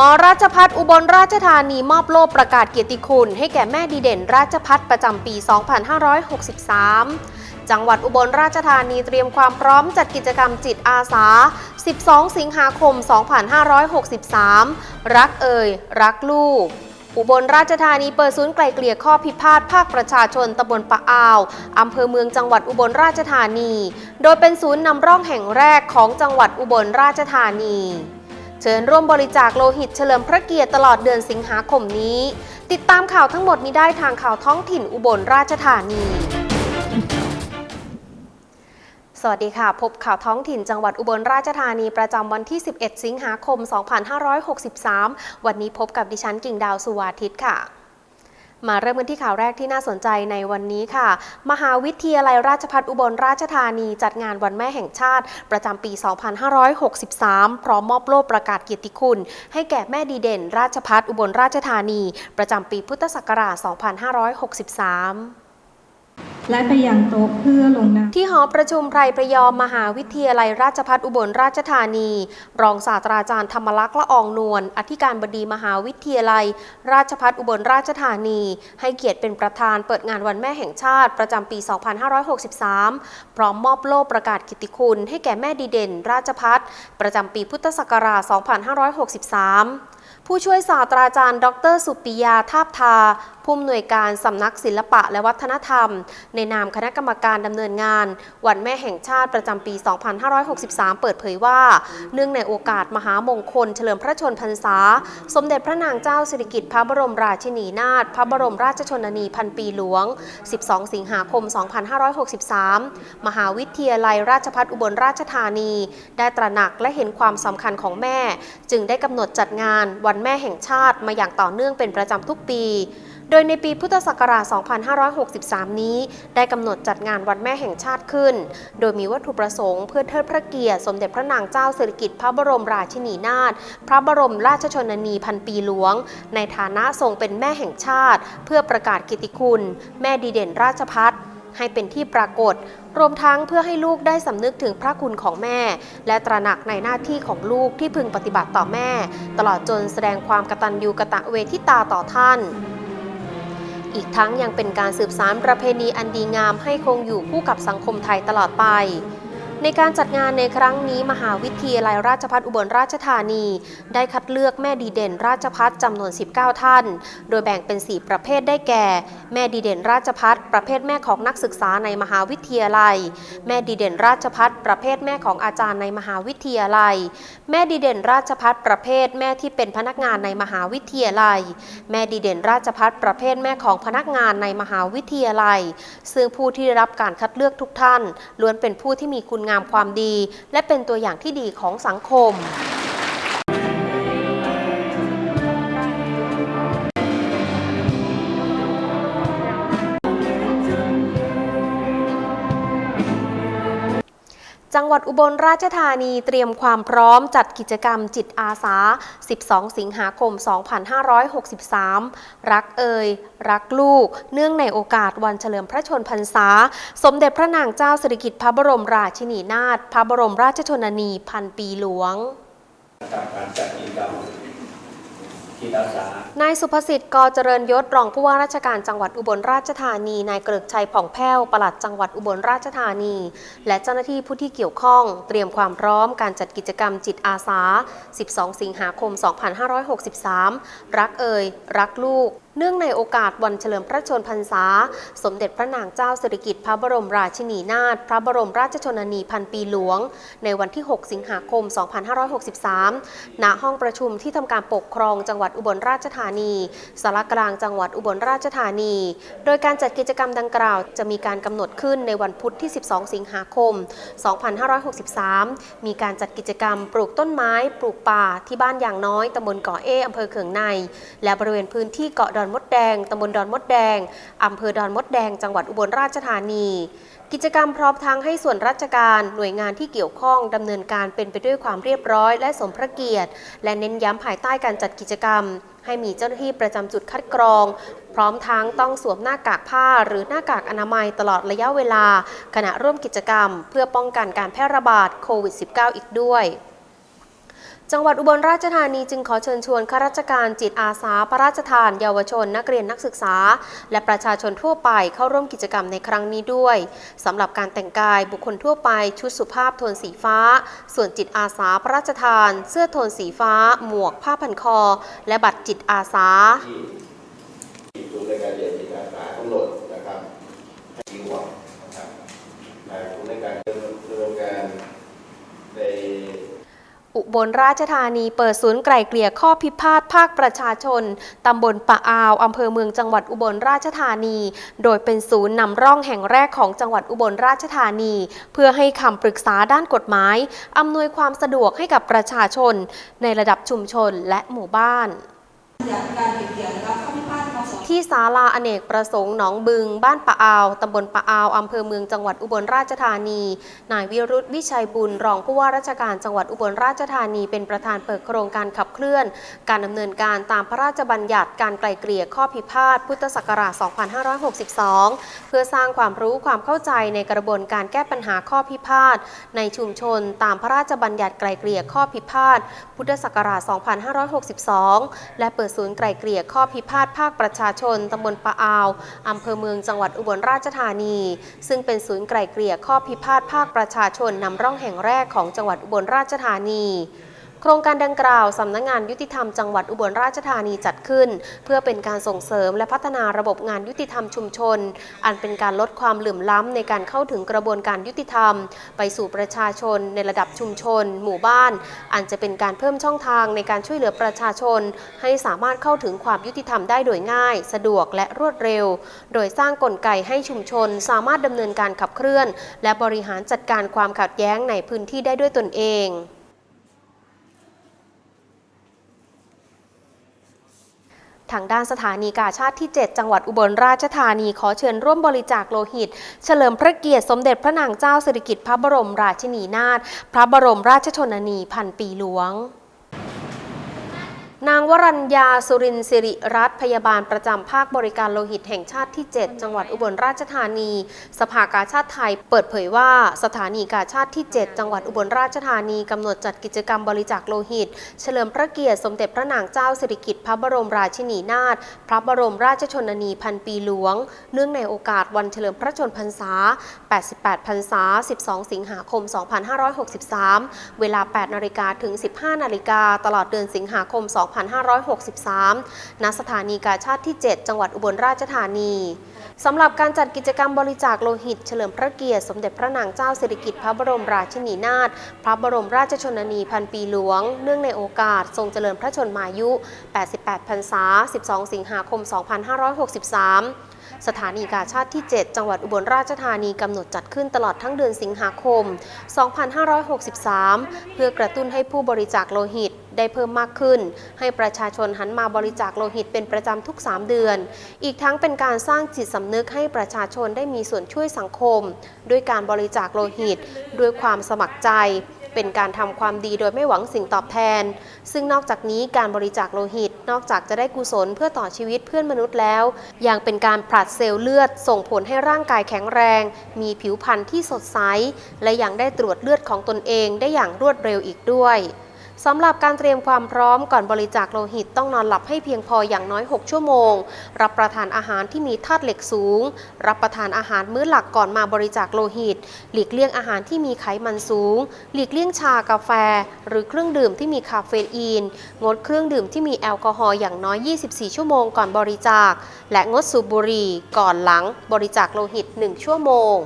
มราชพัฒอุบลราชธานีมอบโล่ประกาศเกียรติคุณ ให้แก่แม่ดีเด่นราชพัฒประจำปี 2563 จังหวัดอุบลราชธานีเตรียมความพร้อมจัดกิจกรรมจิตอาสา 12 สิงหาคม 2563 รักเอ่ย รักลูกอุบลราชธานีเปิดศูนย์ไกลเกลี่ยข้อพิพาทภาคประชาชนตำบลปะอาวอำเภอเมืองจังหวัดอุบลราชธานี โดยเป็นศูนย์นำร่องแห่งแรกของจังหวัดอุบลราชธานี เชิญร่วมบริจาคโลหิตเฉลิมพระเกียรติตลอดเดือนสิงหาคมนี้ ติดตามข่าวทั้งหมดนี้ได้ทางข่าวท้องถิ่นอุบลราชธานีสวัสดีค่ะ พบข่าวท้องถิ่นจังหวัดอุบลราชธานีประจำวันที่ 11 สิงหาคม 2563 วันนี้พบกับดิฉันกิ่งดาวสุวาทิตค่ะ มาเริ่มกันที่ข่าวแรกที่น่าสนใจในวันนี้ค่ะ มหาวิทยาลัยราชภัฏอุบลราชธานี จัดงานวันแม่แห่งชาติ ประจำปี 2563 พร้อมมอบโล่ประกาศเกียรติคุณ ให้แก่แม่ดีเด่น ราชภัฏอุบลราชธานี ประจำปีพุทธศักราช 2563 และไปยังโต๊ะเพื่อลงนามที่หอประชุมไพรประยอมมหาวิทยาลัยราชภัฏอุบลราชธานี รองศาสตราจารย์ธรรมลักษณ์ละอองนวลอธิการบดีมหาวิทยาลัย ราชภัฏอุบลราชธานี ให้เกียรติเป็นประธานเปิดงานวันแม่แห่งชาติประจำปี 2563 พร้อมมอบโล่ประกาศกิตติคุณ ให้แก่แม่ดีเด่น ราชภัฏประจำปีพุทธศักราช 2563 ผู้ช่วยศาสตราจารย์ ดร สุปิยาทาบทา ผู้อำนวยการสำนักศิลปะและวัฒนธรรม ในนามคณะกรรมการดำเนินงาน วันแม่แห่งชาติประจำปี 2563 เปิดเผยว่า เนื่องในโอกาสมหามงคล เฉลิมพระชนพรรษา สมเด็จพระนางเจ้าสิริกิติ์พระบรมราชินีนาถพระบรมราชชนนีพันปีหลวง 12 สิงหาคม 2563 มหาวิทยาลัยราชภัฏอุบลราชธานี ได้ตระหนักและเห็นความสำคัญของแม่ จึงได้กำหนดจัดงานวันแม่แห่งชาติมาอย่างต่อเนื่องเป็นประจำทุกปี โดยในปีพุทธศักราช 2563 นี้ ได้กำหนดจัดงานวันแม่แห่งชาติขึ้น โดยมีวัตถุประสงค์เพื่อเทิดพระเกียรติสมเด็จพระนางเจ้าสิริกิติ์พระบรมราชินีนาถ พระบรมราชชนนีพันปีหลวง ในฐานะทรงเป็นแม่แห่งชาติ เพื่อประกาศกิติคุณ แม่ดีเด่นราชพัฒให้เป็นที่ปรากฏ รวมทั้งเพื่อให้ลูกได้สำนึกถึงพระคุณของแม่ และตระหนักในหน้าที่ของลูกที่พึงปฏิบัติต่อแม่ ตลอดจนแสดงความกตัญญูกะตะเวทิตาต่อท่าน อีกทั้งยังเป็นการสืบสานประเพณีอันดีงามให้คงอยู่คู่กับสังคมไทยตลอดไป ในการจัดงานในครั้งนี้มหาวิทยาลัยราชภัฏอุบลราชธานี ได้คัดเลือกแม่ดีเด่นราชพัฒจำนวน 19 ท่าน โดยแบ่งเป็น 4 ประเภทได้แก่ แม่ดีเด่นราชพัฒประเภทแม่ของนักศึกษาในมหาวิทยาลัย แม่ดีเด่นราชพัฒประเภทแม่ของอาจารย์ในมหาวิทยาลัย แม่ดีเด่นราชพัฒประเภทแม่ที่เป็นพนักงานในมหาวิทยาลัย แม่ดีเด่นราชพัฒประเภทแม่ของพนักงานในมหาวิทยาลัย ซึ่งผู้ที่ได้รับการคัดเลือกทุกท่านล้วนเป็นผู้ที่มีคุณงามความดี และเป็นตัวอย่างที่ดีของสังคม จังหวัดอุบลราชธานีเตรียมความพร้อมจัดกิจกรรมจิตอาสา 12 สิงหาคม 2563 รักเอ่ยรักลูก เนื่องในโอกาสวันเฉลิมพระชนพรรษา สมเด็จพระนางเจ้าสิริกิติ์พระบรมราชินีนาถพระบรมราชชนนีพันปีหลวงจากการจัดกิจกรรม จิตอาสานายสุภสิทธิ์กเจริญยศรองผู้ว่าราชการจังหวัดอุบลราชธานีนายเกริกชัยผ่องแผ้วปลัดจังหวัดอุบลราชธานี และเจ้าหน้าที่ผู้ที่เกี่ยวข้อง เตรียมความพร้อมการจัดกิจกรรมจิตอาสา 12 สิงหาคม 2563 รักเอ่ยรักลูก เนื่องในโอกาสวันเฉลิมพระชนพรรษา สมเด็จพระนางเจ้าสิริกิติ์พระบรมราชินีนาถพระบรมราชชนนีพันปีหลวง ในวันที่ 6 สิงหาคม 2563 ณ ห้องประชุมที่ทำการปกครองจังหวัดอุบลราชธานีสารกลางจังหวัดอุบลราชธานี โดยการจัดกิจกรรมดังกล่าว จะมีการกำหนดขึ้นในวันพุธที่ 12 สิงหาคม 2563 มีการจัดกิจกรรมปลูกต้นไม้ ปลูกป่าที่บ้านอย่างน้อยตำบลเกาะเออำเภอเขืองใน และบริเวณพื้นที่เกาะดอนมดแดงตำบลดอนมดแดงอำเภอดอนมดแดง จังหวัดอุบลราชธานี กิจกรรมพร้อมทั้งให้ส่วนราชการหน่วยงานที่เกี่ยวข้องดำเนินการเป็นไปด้วยความเรียบร้อย และสมพระเกียรติ และเน้นย้ำภายใต้การจัดกิจกรรม ให้มีเจ้าหน้าที่ประจำจุดคัดกรอง พร้อมทั้งต้องสวมหน้ากากผ้า หรือหน้ากากอนามัยตลอดระยะเวลา ขณะร่วมกิจกรรม เพื่อป้องกันการแพร่ระบาดโควิด -19 อีกด้วย จังหวัดอุบลราชธานีจึงขอเชิญชวนข้าราชการจิตอาสาพระราชทาน เยาวชน นักเรียนนักศึกษา และประชาชนทั่วไปเข้าร่วมกิจกรรมในครั้งนี้ด้วยสำหรับการแต่งกายบุคคลทั่วไป ชุดสุภาพโทนสีฟ้า ส่วนจิตอาสาพระราชทาน เสื้อโทนสีฟ้า หมวกผ้าพันคอ และบัตรจิตอาสาศูนย์ในการเรียนจิตอาสากำหนดนะครับให้มีหวังนะครับศูนย์ในการดำเนินการใน อุบลราชธานีเปิดศูนย์ไกล่เกลี่ยข้อพิพาทภาคประชาชน ตำบลปะอาว อำเภอเมืองจังหวัดอุบลราชธานี โดยเป็นศูนย์นำร่องแห่งแรกของจังหวัดอุบลราชธานี เพื่อให้คำปรึกษาด้านกฎหมาย อำนวยความสะดวกให้กับประชาชน ในระดับชุมชนและหมู่บ้านการเก็บเกี่ยข้อพิพาท ที่ศาลาอเนกประสงค์หนองบึง บ้านปะอาว ตำบลปะอาว อำเภอเมืองจังหวัดอุบลราชธานี นายวิรุธวิชัยบุญ รองผู้ว่าราชการจังหวัดอุบลราชธานีเป็นประธานเปิดโครงการขับเคลื่อน การดำเนินการตามพระราชบัญญัติการไกล่เกลี่ยข้อพิพาทพุทธศักราช 2562 เพื่อสร้างความรู้ความเข้าใจในกระบวนการแก้ปัญหาข้อพิพาทในชุมชน ตามพระราชบัญญัติไกล่เกลี่ยข้อพิพาทพุทธศักราช 2562 และเปิดศูนย์ไกล่เกลี่ยข้อพิพาทภาคประชาชนตำบลปะอาวอำเภอเมืองจังหวัดอุบลราชธานี ซึ่งเป็นศูนย์ไกล่เกลี่ยข้อพิพาทภาคประชาชนนำร่องแห่งแรกของจังหวัดอุบลราชธานี โครงการดังกล่าวสำนักงงานยุติธรรมจังหวัดอุบลราชธานีจัดขึ้น เพื่อเป็นการส่งเสริมและพัฒนาระบบงานยุติธรรมชุมชน อันเป็นการลดความเหลื่อมล้ำในการเข้าถึงกระบวนการยุติธรรม ไปสู่ประชาชนในระดับชุมชน หมู่บ้าน อันจะเป็นการเพิ่มช่องทางในการช่วยเหลือประชาชน ให้สามารถเข้าถึงความยุติธรรมได้โดยง่าย สะดวกและรวดเร็ว โดยสร้างกลไกให้ชุมชน สามารถดำเนินการขับเคลื่อน และบริหารจัดการความขัดแย้งในพื้นที่ได้ด้วยตนเอง ทางด้านสถานีกาชาติที่ 7 จังหวัดอุบลราชธานีขอเชิญร่วมบริจาคโลหิต เฉลิมพระเกียรติสมเด็จพระนางเจ้าสิริกิติ์พระบรมราชินีนาถพระบรมราชชนนีพันปีหลวง นางวรัญญาสุรินทร์สิริรัตน์พยาบาลประจำภาคบริการโลหิตแห่งชาติที่ 7 จังหวัดอุบลราชธานี สภากาชาติไทยเปิดเผยว่าสถานีกาชาติที่ 7 จังหวัดอุบลราชธานีกำหนดจัดกิจกรรมบริจาคโลหิต เฉลิมพระเกียรติสมเด็จพระนางเจ้าสิริกิติ์พระบรมราชินีนาถพระบรมราชชนนีพันปีหลวง เนื่องในโอกาสวันเฉลิมพระชนมพรรษา 88 พรรษา 12 สิงหาคม 2563 เวลา 8 นาฬิกาถึง 15 นาฬิกาตลอดเดือนสิงหาคม 2 2563 ณ สถานีกาชาติที่ 7 จังหวัดอุบลราชธานีสำหรับการจัดกิจกรรมบริจาคโลหิต เฉลิมพระเกียรติ สมเด็จพระนางเจ้าสิริกิติ์พระบรมราชินีนาถพระบรมราชชนนีพันปีหลวง เนื่องในโอกาส ทรงเจริญพระชนมายุ 88 พรรษา 12 สิงหาคม 2563 สถานีกาชาติที่ 7 จังหวัดอุบลราชธานีกำหนดจัดขึ้นตลอดทั้งเดือนสิงหาคม 2563 เพื่อกระตุ้นให้ผู้บริจาคโลหิตได้เพิ่มมากขึ้น ให้ประชาชนหันมาบริจาคโลหิตเป็นประจำทุก 3 เดือน อีกทั้งเป็นการสร้างจิตสำนึกให้ประชาชนได้มีส่วนช่วยสังคม ด้วยการบริจาคโลหิต ด้วยความสมัครใจ เป็นการทำความดีโดยไม่หวังสิ่งตอบแทน ซึ่งนอกจากนี้การบริจาคโลหิต นอกจากจะได้กุศลเพื่อต่อชีวิตเพื่อนมนุษย์แล้ว ยังเป็นการผลัดเซลล์เลือด ส่งผลให้ร่างกายแข็งแรง มีผิวพรรณที่สดใส และยังได้ตรวจเลือดของตนเองได้อย่างรวดเร็วอีกด้วย สำหรับการเตรียมความพร้อมก่อนบริจาคโลหิตต้องนอนหลับให้เพียงพออย่างน้อย 6 ชั่วโมง รับประทานอาหารที่มีธาตุเหล็กสูง รับประทานอาหารมื้อหลักก่อนมาบริจาคโลหิต หลีกเลี่ยงอาหารที่มีไขมันสูง หลีกเลี่ยงชากาแฟ หรือเครื่องดื่มที่มีคาเฟอีน งดเครื่องดื่มที่มีแอลกอฮอล์อย่างน้อย 24 ชั่วโมงก่อนบริจาค และงดสูบบุหรี่ก่อนหลังบริจาคโลหิต 1 ชั่วโมง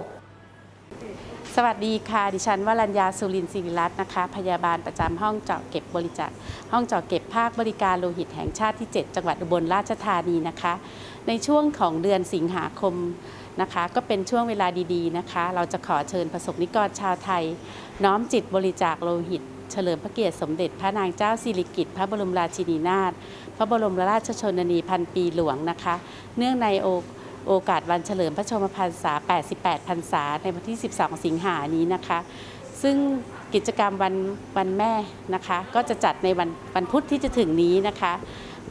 สวัสดีค่ะ ดิฉันวรัญญาสุรินทร์ศิริรัตน์นะคะ พยาบาลประจำห้องเจาะเก็บบริจาคห้องเจาะเก็บภาคบริการโลหิตแห่งชาติที่ 7 จังหวัดอุบลราชธานีนะคะ ในช่วงของเดือนสิงหาคมนะคะ ก็เป็นช่วงเวลาดีๆนะคะ เราจะขอเชิญประสบนิกรชาวไทย น้อมจิตบริจาคโลหิต เฉลิมพระเกียรติสมเด็จพระนางเจ้าสิริกิติ์พระบรมราชินีนาถพระบรมราชชนนีพันปีหลวงนะคะ เนื่องในโอ โอกาสวันเฉลิมพระชนมพรรษา 88 พรรษา ในวันที่ 12 สิงหานี้นะคะ ซึ่งกิจกรรมวันวันแม่นะคะ ก็จะจัดในวันวันพุธที่จะถึงนี้นะคะ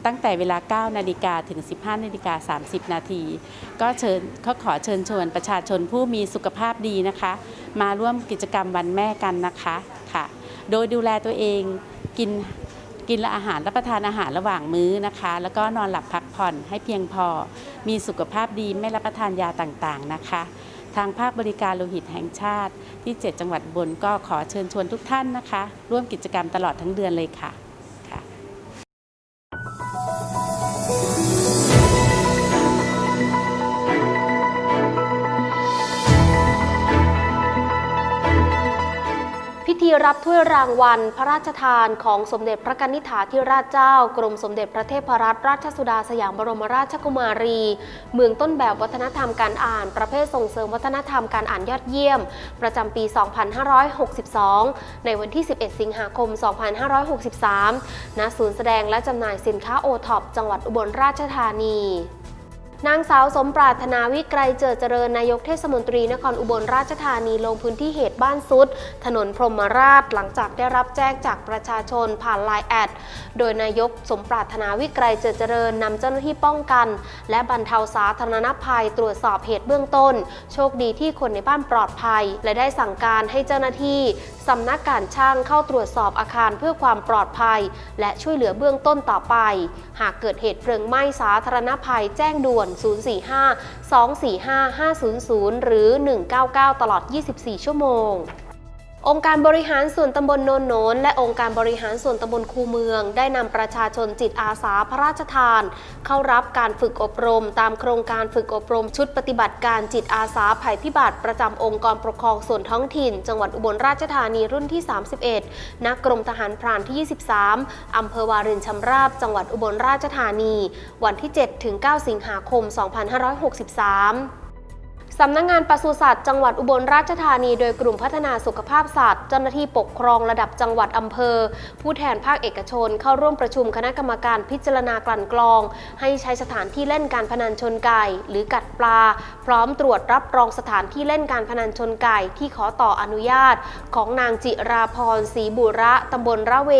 ตั้งแต่เวลา 9 นาฬิกาถึง 15 นาฬิกา 30 นาที ก็เชิญเขาขอเชิญชวนประชาชนผู้มีสุขภาพดีนะคะ มาร่วมกิจกรรมวันแม่กันนะคะค่ะ โดยดูแลตัวเองกิน กินและอาหารรับประทานอาหารระหว่างมื้อนะคะ แล้วก็นอนหลับพักผ่อนให้เพียงพอ มีสุขภาพดีไม่รับประทานยาต่างๆนะคะ ทางภาคบริการโลหิตแห่งชาติ ที่ 7 จังหวัดบนก็ขอเชิญชวนทุกท่านนะคะ ร่วมกิจกรรมตลอดทั้งเดือนเลยค่ะ รับถ้วยรางวัล พระราชทานของสมเด็จพระกนิษฐาธิราชเจ้า กรมสมเด็จพระเทพรัตนราชสุดาสยามบรมราชกุมารี เมืองต้นแบบวัฒนธรรมการอ่าน ประเภทส่งเสริมวัฒนธรรมการอ่านยอดเยี่ยม ประจำปี 2562 ในวันที่ 11 สิงหาคม 2563 ณ ศูนย์แสดงและจำหน่ายสินค้าโอท็อปจังหวัดอุบลราชธานี นางสาวสมปรารถนาวิกรเจิดเจริญนายกเทศมนตรีนครอุบลราชธานีลงพื้นที่เหตุบ้านซุด ถนนพรหมราชหลังจากได้รับแจ้งจากประชาชนผ่านไลน์แอด โดยนายกสมปรารถนาวิกรเจิดเจริญนำเจ้าหน้าที่ป้องกัน และบรรเทาสาธารณภัยตรวจสอบเหตุเบื้องต้น โชคดีที่คนในบ้านปลอดภัย และได้สั่งการให้เจ้าหน้าที่สำนักการช่างเข้าตรวจสอบอาคารเพื่อความปลอดภัย และช่วยเหลือเบื้องต้นต่อไป หากเกิดเหตุเพลิงไหม้สาธารณภัยแจ้งด่วน045 245 500 หรือ 199 ตลอด 24 ชั่วโมง องค์การบริหารส่วนตำบลโนนโนนและองค์การบริหารส่วนตำบลคูเมือง ได้นำประชาชนจิตอาสาพระราชทาน เข้ารับการฝึกอบรม ตามโครงการฝึกอบรมชุดปฏิบัติการจิตอาสาภัยพิบัติประจำองค์กรปกครองส่วนท้องถิ่น จังหวัดอุบลราชธานีรุ่นที่ 31 ณ กรมทหารพรานที่ 23 อำเภอวารินชำราบ จังหวัดอุบลราชธานี วันที่ 7-9 สิงหาคม 2563 สำนักงงานปศุสัตว์จังหวัดอุบลราชธานี โดยกลุ่มพัฒนาสุขภาพสัตว์ เจ้าหน้าที่ปกครองระดับจังหวัดอำเภอ ผู้แทนภาคเอกชน เข้าร่วมประชุมคณะกรรมการพิจารณากลั่นกรอง ให้ใช้สถานที่เล่นการพนันชนไก่ หรือกัดปลา พร้อมตรวจรับรองสถานที่เล่นการพนันชนไก่ที่ขอต่ออนุญาต ของนางจิราพรศรีบุระตำบลระเว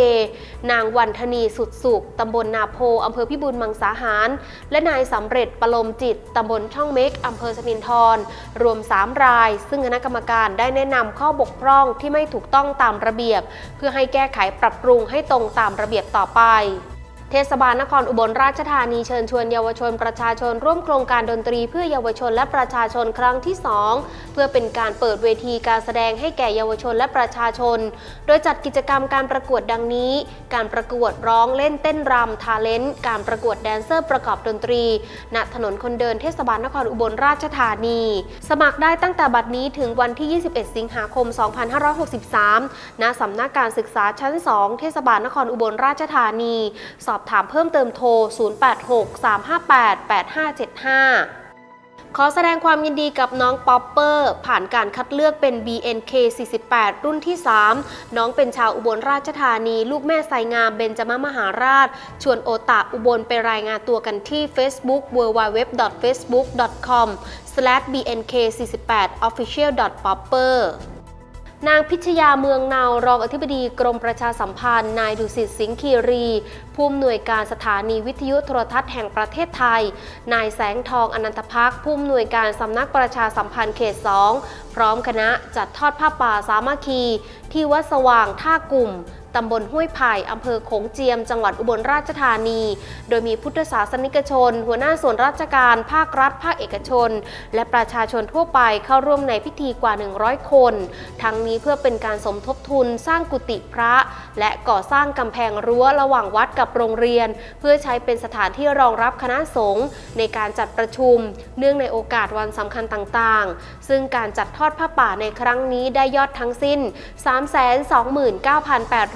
นางวันธนีสุดสุขตำบลนาโพอำเภอพิบูลมังสาหาร และนายสำเร็จประลมจิตตำบลช่องเม็กอำเภอสนินทรรวม 3 ราย ซึ่งคณะกรรมการได้แนะนำข้อบกพร่องที่ไม่ถูกต้องตามระเบียบ เพื่อให้แก้ไขปรับปรุงให้ตรงตามระเบียบต่อไป เทศบาลนครอุบลราชธานีเชิญชวนเยาวชนประชาชนร่วมโครงการดนตรีเพื่อเยาวชนและประชาชนครั้งที่ 2 เพื่อเป็นการเปิดเวทีการแสดงให้แก่เยาวชนและประชาชน โดยจัดกิจกรรมการประกวดดังนี้ การประกวดร้องเล่นเต้นรำทาเลนต์การประกวดแดนเซอร์ประกอบดนตรี ณถนนคนเดินเทศบาลนครอุบลราชธานี สมัครได้ตั้งแต่บัดนี้ถึงวันที่ 21 สิงหาคม 2563 ณสำนักการศึกษาชั้น 2 เทศบาลนครอุบลราชธานี สอบถามเพิ่มเติมโทร 086-358-8575 ขอแสดงความยินดีกับน้องป๊อปเปอร์ ผ่านการคัดเลือกเป็น BNK 48 รุ่นที่ 3 น้องเป็นชาวอุบลราชธานี ลูกแม่ไซงามเบญจมมหาราช ชวนโอตะอุบลไปรายงานตัวกันที่ Facebook www.facebook.com/bnk48official.popper นางพิชยาเมืองเนารองอธิบดีกรมประชาสัมพันธ์ นายดุสิตสิงห์คีรี ผู้อำนวยการสถานีวิทยุโทรทัศน์แห่งประเทศไทย นายแสงทองอนันตพักผู้อำนวยการสำนักประชาสัมพันธ์เขตสองพร้อมคณะจัดทอดผ้าป่าสามัคคี ที่วัดสว่างท่ากลุ่ม ตำบลห้วยไผ่อำเภอโขงเจียม จังหวัดอุบลราชธานี โดยมีพุทธศาสนิกชน หัวหน้าส่วนราชการ ภาครัฐ ภาคเอกชน และประชาชนทั่วไปเข้าร่วมในพิธีกว่า 100 คน ทั้งนี้เพื่อเป็นการสมทบทุนสร้างกุฏิพระ และก่อสร้างกำแพงรั้วระหว่างวัดกับโรงเรียน เพื่อใช้เป็นสถานที่รองรับคณะสงฆ์ในการจัดประชุม เนื่องในโอกาสวันสำคัญต่างๆ ซึ่งการจัดทอดผ้าป่าในครั้งนี้ได้ยอดทั้งสิ้น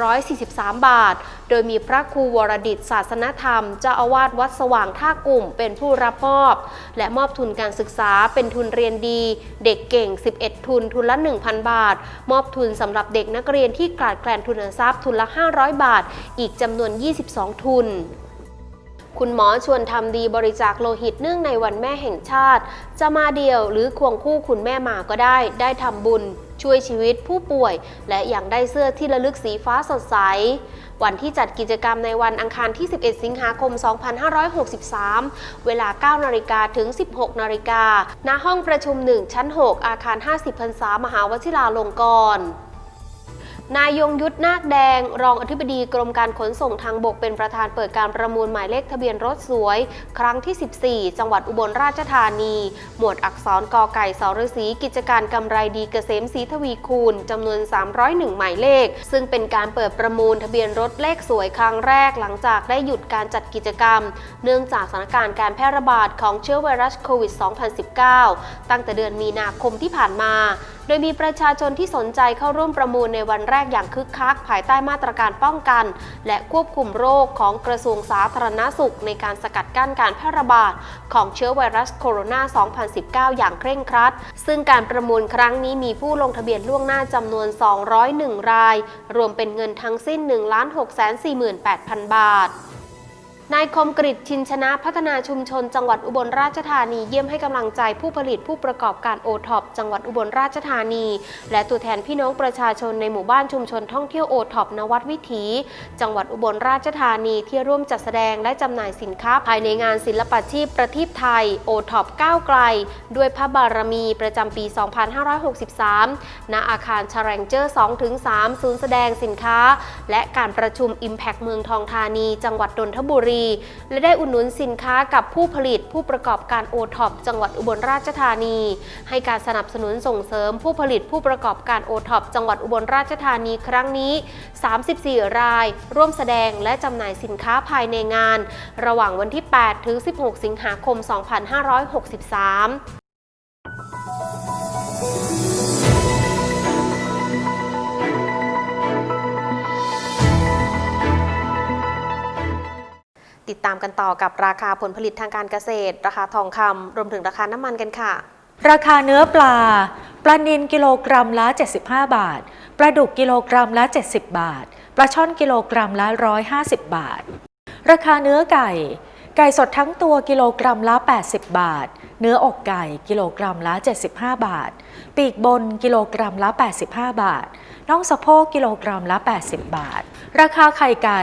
329,843 บาท โดยมีพระครูวรดิตศาสนธรรม เจ้าอาวาสวัดสว่างท่ากลุ่มเป็นผู้รับมอบ และมอบทุนการศึกษาเป็นทุนเรียนดี เด็กเก่ง 11 ทุนทุนละ 1,000 บาท มอบทุนสำหรับเด็กนักเรียนที่ขาดแคลนทุนทรัพย์ทุนละ 500 บาท อีกจำนวน 22 ทุน คุณหมอชวนทำดีบริจาคโลหิตเนื่องในวันแม่แห่งชาติ จะมาเดียวหรือควงคู่คุณแม่มาก็ได้ ได้ทำบุญ ช่วยชีวิตผู้ป่วย และยังได้เสื้อที่ระลึกสีฟ้าสดใส วันที่จัดกิจกรรมในวันอังคารที่ 11 สิงหาคม 2563 เวลา 9 นาฬิกาถึง 16 นาฬิกาณห้องประชุม 1 ชั้น 6 อาคาร 50พรรษามหาวชิราลงกรณ์ นายยงยุทธนาคแดง รองอธิบดีกรมการขนส่งทางบกเป็นประธานเปิดการประมูลหมายเลขทะเบียนรถสวย ครั้งที่ 14 จังหวัดอุบลราชธานี หมวดอักษรกอไก่สรศรีกิจการกำไรดีเกษมศรีทวีคูณจำนวน 301 หมายเลข ซึ่งเป็นการเปิดประมูลทะเบียนรถเลขสวยครั้งแรกหลังจากได้หยุดการจัดกิจกรรม เนื่องจากสถานการณ์การแพร่ระบาดของเชื้อไวรัสโควิด 2019 ตั้งแต่เดือนมีนาคมที่ผ่านมา โดยมีประชาชนที่สนใจเข้าร่วมประมูลในวันแรกกอย่างคึกคัก ภายใต้มาตรการป้องกัน และควบคุมโรคของกระทรวงสาธารณสุข ในการสกัดกั้นการแพร่ระบาดของเชื้อไวรัสโคโรนา 2019 อย่างเคร่งครัด ซึ่งการประมูลครั้งนี้มีผู้ลงทะเบียนล่วงหน้าจำนวน 201 ราย รวมเป็นเงินทั้งสิ้น 1 6 4 8 0 0 0 บาท นายคมกริชินชนะพัฒนาชุมชน จังหวัดอุบลราชธานีเยี่ยมให้กำลังใจผู้ผลิตผู้ประกอบการโอท็อปจังหวัดอุบลราชธานี และตัวแทนพี่น้องประชาชนในหมู่บ้านชุมชนท่องเที่ยวโอท็อปนวัดวิถี จังหวัดอุบลราชธานีที่ร่วมจัดแสดงและจำหน่ายสินค้าภายในงานศิลปาชีพประทีปไทยโอท็อปก้าวไกล ด้วยพระบารมีประจำปี 2563 ณ อาคารชาแรงเจอร์2-3ศูนย์แสดงสินค้า และการประชุม Impact เมืองทองธานี จังหวัดนนทบุรีรีและได้อุดหนุนสินค้ากับผู้ผลิตผู้ประกอบการโอท็อปจังหวัดอุบลราชธานี ให้การสนับสนุนส่งเสริมผู้ผลิตผู้ประกอบการโอท็อปจังหวัดอุบลราชธานีครั้งนี้ 34 ราย ร่วมแสดงและจำหน่ายสินค้าภายในงาน ระหว่างวันที่ 8 ถึง 16 สิงหาคม 2563 ติดตามกันต่อกับราคาผลผลิตทางการเกษตร ราคาทองคำรวมถึงราคาน้ำมันกันค่ะ ราคาเนื้อปลา ปลานิลกิโลกรัมละ 75 บาท ปลาดุกกิโลกรัมละ 70 บาท ปลาช่อนกิโลกรัมละ 150 บาท ราคาเนื้อไก่ ไก่สดทั้งตัวกิโลกรัมละ 80 บาท เนื้ออกไก่กิโลกรัมละ 75 บาท ปีกบนกิโลกรัมละ 85 บาท น่องสะโพกกิโลกรัมละ 80 บาท ราคาไข่ไก่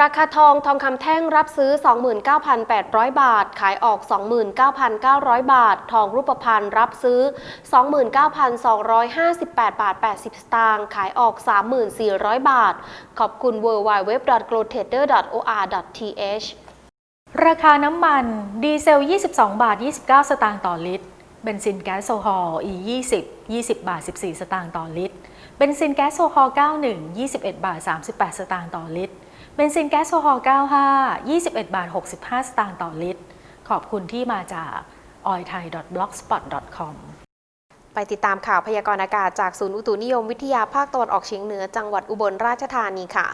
ราคาทองทองคำแท่งรับซื้อ 29,800 บาท ขายออก 29,900 บาท ทองรูปพรรณรับซื้อ 29,258 บาท 80 สตางค์ขายออก 3,400 บาท ขอบคุณ w w w g l o t a d e r o r t h ราคาน้ำมันดีเซล 22 บาท 29 สตางค์ต่อลิตร เบนซินแก๊สโซฮอล์ E 20 20 บาท 14 สตางค์ต่อลิตร เบนซินแก๊สโซฮอล์91 21 บาท 38 สตางค์ต่อลิตร เบนซินแก๊สโซฮอล์95 21 บาท 65 สตางค์ต่อลิตร ขอบคุณที่มาจาก oilthai.blogspot.com ไปติดตามข่าวพยากรณ์อากาศจากศูนย์อุตุนิยมวิทยาภาคตะวันออกเฉียงเหนือจังหวัดอุบลราชธานีค่ะ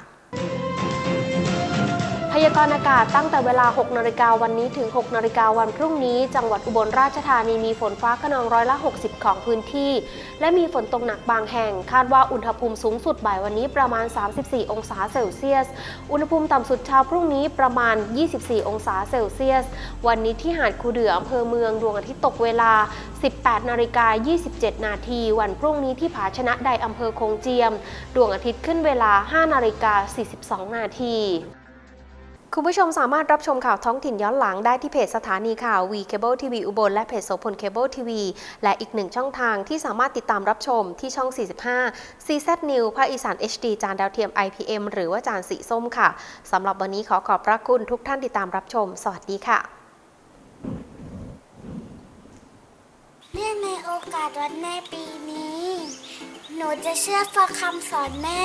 พยากรณ์อากาศตั้งแต่เวลา 6 นาฬิกาวันนี้ถึง 6 นาฬิกาวันพรุ่งนี้ จังหวัดอุบลราชธานีมีฝนฟ้าขนองร้อยละ 60 ของพื้นที่ และมีฝนตกหนักบางแห่ง คาดว่าอุณหภูมิสูงสุดบ่ายวันนี้ประมาณ 34 องศาเซลเซียส อุณหภูมิต่ำสุดเช้าพรุ่งนี้ประมาณ 24 องศาเซลเซียส วันนี้ที่หาดคูเดืออำเภอเมืองดวงอาทิตย์ตกเวลา 18 นาฬิกา 27 นาที วันพรุ่งนี้ที่ผาชนะใดอำเภอคงเจียม ดวงอาทิตย์ขึ้นเวลา 5 นาฬิกา 42 นาที คุณผู้ชมสามารถรับชมข่าวท้องถิ่นย้อนหลังได้ที่เพจสถานีข่าว V Cable TV อุบลและเพจโสพลเคเบิลทีวีและอีกหนึ่งช่องทางที่สามารถติดตามรับชมที่ช่อง 45 CZ News ภาคอีสาน HD จานดาวเทียม IPM หรือว่าจานสีส้มค่ะสำหรับวันนี้ขอขอบพระคุณทุกท่านติดตามรับชม สวัสดีค่ะเนื่องในโอกาสวันแม่ปีนี้ หนูจะเชื่อฟังคำสอนแม่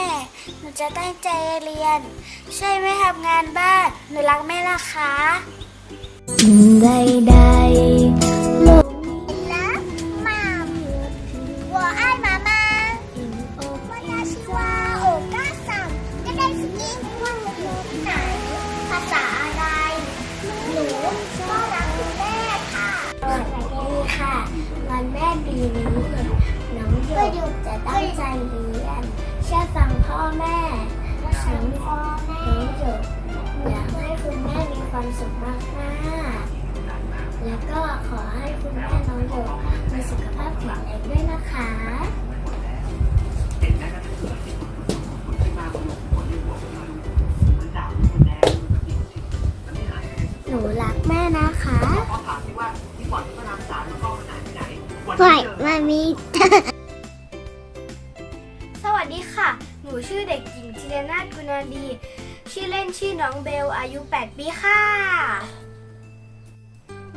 หนูจะตั้งใจเรียน ช่วยแม่ทำงานบ้าน หนูรักแม่นะคะใดๆลูกรักมัม我爱妈妈我要希望โอกาสังจะได้สกินว่าไหนภาษาอะไร หนูก็รักคุณแม่ค่ะ สวัสดีค่ะ วันแม่ปีนี้ น้องหยกจะตั้งใจเรียน เชื่อฟังพ่อแม่ คุณแม่มีความสุขมากๆ แล้วก็ขอให้คุณแม่น้องโยมีสุขภาพแข็งแรงด้วยนะคะหนูรักแม่นะคะไหวมามีสวัสดีค่ะ หนูชื่อเด็กหญิงจิรนาถกุณาดี ชื่อเล่นชื่อน้องเบลอายุ 8 ปีค่ะ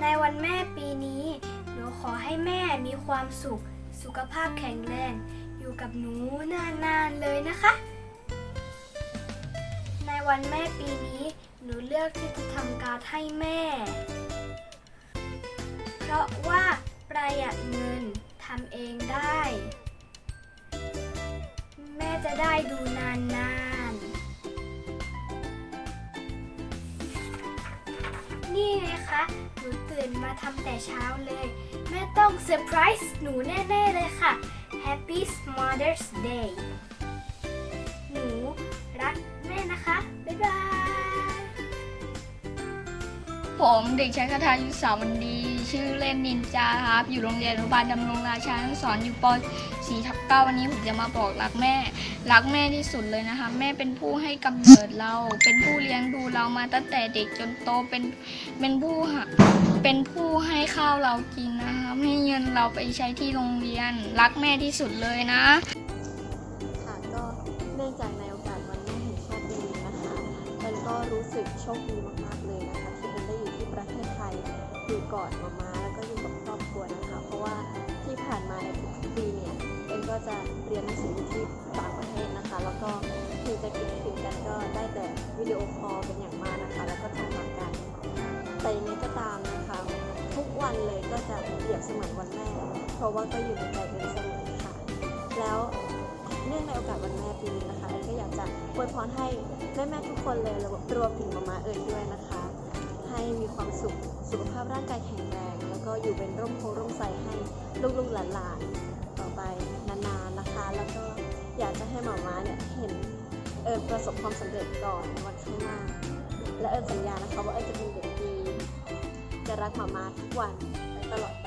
ในวันแม่ปีนี้ หนูขอให้แม่มีความสุข สุขภาพแข็งแรง อยู่กับหนูนานๆเลยนะคะ ในวันแม่ปีนี้ หนูเลือกที่จะทำการให้แม่ เพราะว่าประหยัดเงินทำเองได้ แม่จะได้ดูนานนะ นี่ไงคะ หนูตื่นมาทำแต่เช้าเลย แม่ต้องเซอร์ไพรส์หนูแน่ๆเลยค่ะ Happy Mother's Day หนูรักแม่นะคะ บ๊ายบาย ผมเด็กชายคาทายุทธสาวันดี ชื่อเล่นนินจาครับ อยู่โรงเรียนอนุบาลดำรงราชานสรณ์อยู่ป .4 ทับ9วันนี้ผมจะมาบอกรักแม่ รักแม่ที่สุดเลยนะคะ แม่เป็นผู้ให้กำเนิดเรา เป็นผู้เลี้ยงดูเรามาตั้งแต่เด็กจนโตเป็นเป็นผู้หาเป็นผู้ให้ข้าวเรากินนะคะให้เงินเราไปใช้ที่โรงเรียน รักแม่ที่สุดเลยนะค่ะก็เนื่องจากในโอกาสวันแม่แห่งชาติปีนี้นะคะเอิญก็รู้สึกโชคดีมากๆเลยนะคะ ที่เอิญได้อยู่ที่ประเทศไทยอยู่กอดมามาแล้วก็อยู่กับครอบครัวนะคะ เพราะว่าที่ผ่านมาในทุกๆปีเนี่ยเอิญก็จะเรียนหนังสืออยู่ที่ นะคะ แล้วก็ถึงจะคิดถึงกันก็ได้แต่วิดีโอคอลเป็นอย่างมากนะคะ แล้วก็โทรหากันแต่ยังไงก็ตามนะคะ ทุกวันเลยก็จะเปรียบเสมือนวันแม่ เพราะว่าก็อยู่ในใจเอิญเสมอค่ะ แล้วเนื่องในโอกาสวันแม่ปีนี้นะคะเอิญก็อยากจะอวยพรให้แม่แม่ทุกคนเลยรวมถึงมาม่าเอิญด้วยนะคะ ให้มีความสุขสุขภาพร่างกายแข็งแรง แล้วก็อยู่เป็นร่มโพร่มใสให้ลูกๆหลานๆต่อไป อิญประสบความสำเร็จก่อนในวันข้างหน้า และเอิญสัญญานะคะว่าเอิญจะเป็นเด็กดี จะรักมาม่าทุกวันไปตลอดไป